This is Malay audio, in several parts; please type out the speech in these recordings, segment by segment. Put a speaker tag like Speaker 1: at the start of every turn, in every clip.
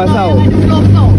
Speaker 1: Basau.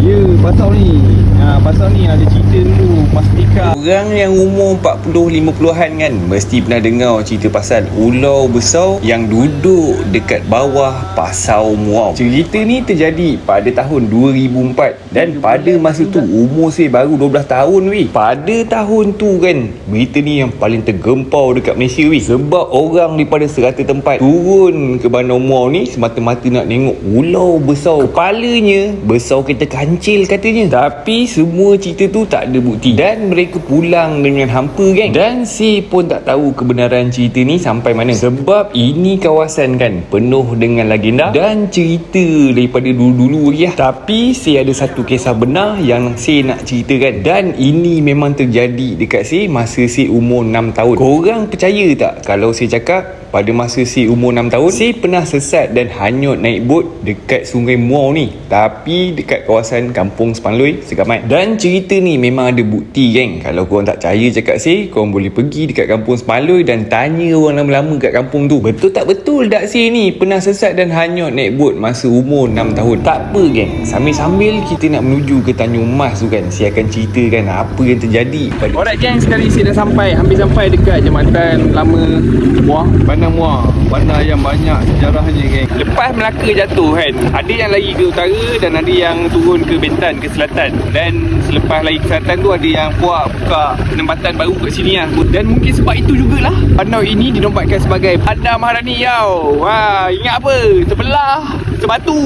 Speaker 1: Ya, Basau ni. Ha, Basau ni ada cerita dulu Mastika.
Speaker 2: Orang yang umur 40-50an kan Mesti pernah dengar cerita pasal Ular besar yang duduk dekat bawah Pasau Muau Cerita ni terjadi pada tahun 2004 Dan pada masa tu umur saya baru 12 tahun weh. Pada tahun tu kan Berita ni yang paling tergempar dekat Malaysia weh. Sebab orang daripada serata tempat Turun ke Bandar Muau ni Semata-mata nak tengok ular besar. Kepalanya besar kereta kancil katanya. Tapi semua cerita tu tak ada bukti Dan mereka pulang dengan hampa geng. Dan si pun tak tahu kebenaran cerita ni sampai mana. Sebab ini kawasan kan penuh dengan legenda Dan cerita daripada dulu-dulu lagi lah. Tapi saya ada satu kisah benar yang saya nak ceritakan. Dan ini memang terjadi dekat saya masa saya umur 6 tahun. Korang percaya tak kalau saya cakap pada masa si umur 6 tahun Saya pernah sesat dan hanyut naik bot Dekat sungai Muau ni. Tapi dekat kawasan kampung Sepanloi Segamat Dan cerita ni memang ada bukti geng. Kalau korang tak percaya cakap saya Korang boleh pergi dekat kampung Sepanloi Dan tanya orang lama-lama kat kampung tu. Betul tak betul tak saya ni? Pernah sesat dan hanyut naik bot Masa umur 6 tahun. Tak apa geng. Sambil-sambil kita nak menuju ke Tanjung Mas tu kan Saya akan ceritakan apa yang terjadi pada
Speaker 1: Alright geng, sekali saya dah sampai. Hampir sampai dekat Jambatan Lama Muar. Bandar Muar. Bandar yang banyak sejarahnya geng. Lepas Melaka jatuh kan, ada yang lari ke utara dan ada yang turun ke Bentan, ke selatan. Dan selepas lari ke selatan tu ada yang puak buka penempatan baru kat sini lah. Dan mungkin sebab itu jugalah bandar ini dinobatkan sebagai Bandar Maharani Yau. Wah, ingat apa? Sebelah Sebatu.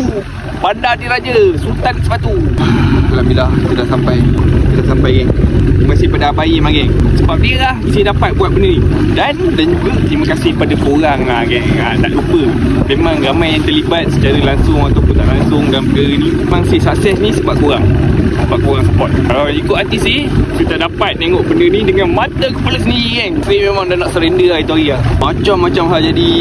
Speaker 1: Bandar Diraja, Sultan Sebatu. Alhamdulillah, kita dah sampai. Kita dah sampai geng. Terima kasih pada lah geng. Sebab dia lah saya dapat buat benda ni. Dan dan juga terima kasih pada korang lah geng. Ha, tak lupa. Memang ramai yang terlibat secara langsung ataupun tak langsung dalam perkara ni. Memang saya sukses ni sebab korang. Sebab korang support. Kalau ikut hati saya, kita dapat tengok benda ni dengan mata kepala sendiri geng. Saya memang dah nak surrender lah itu hari lah. Macam-macam hal jadi.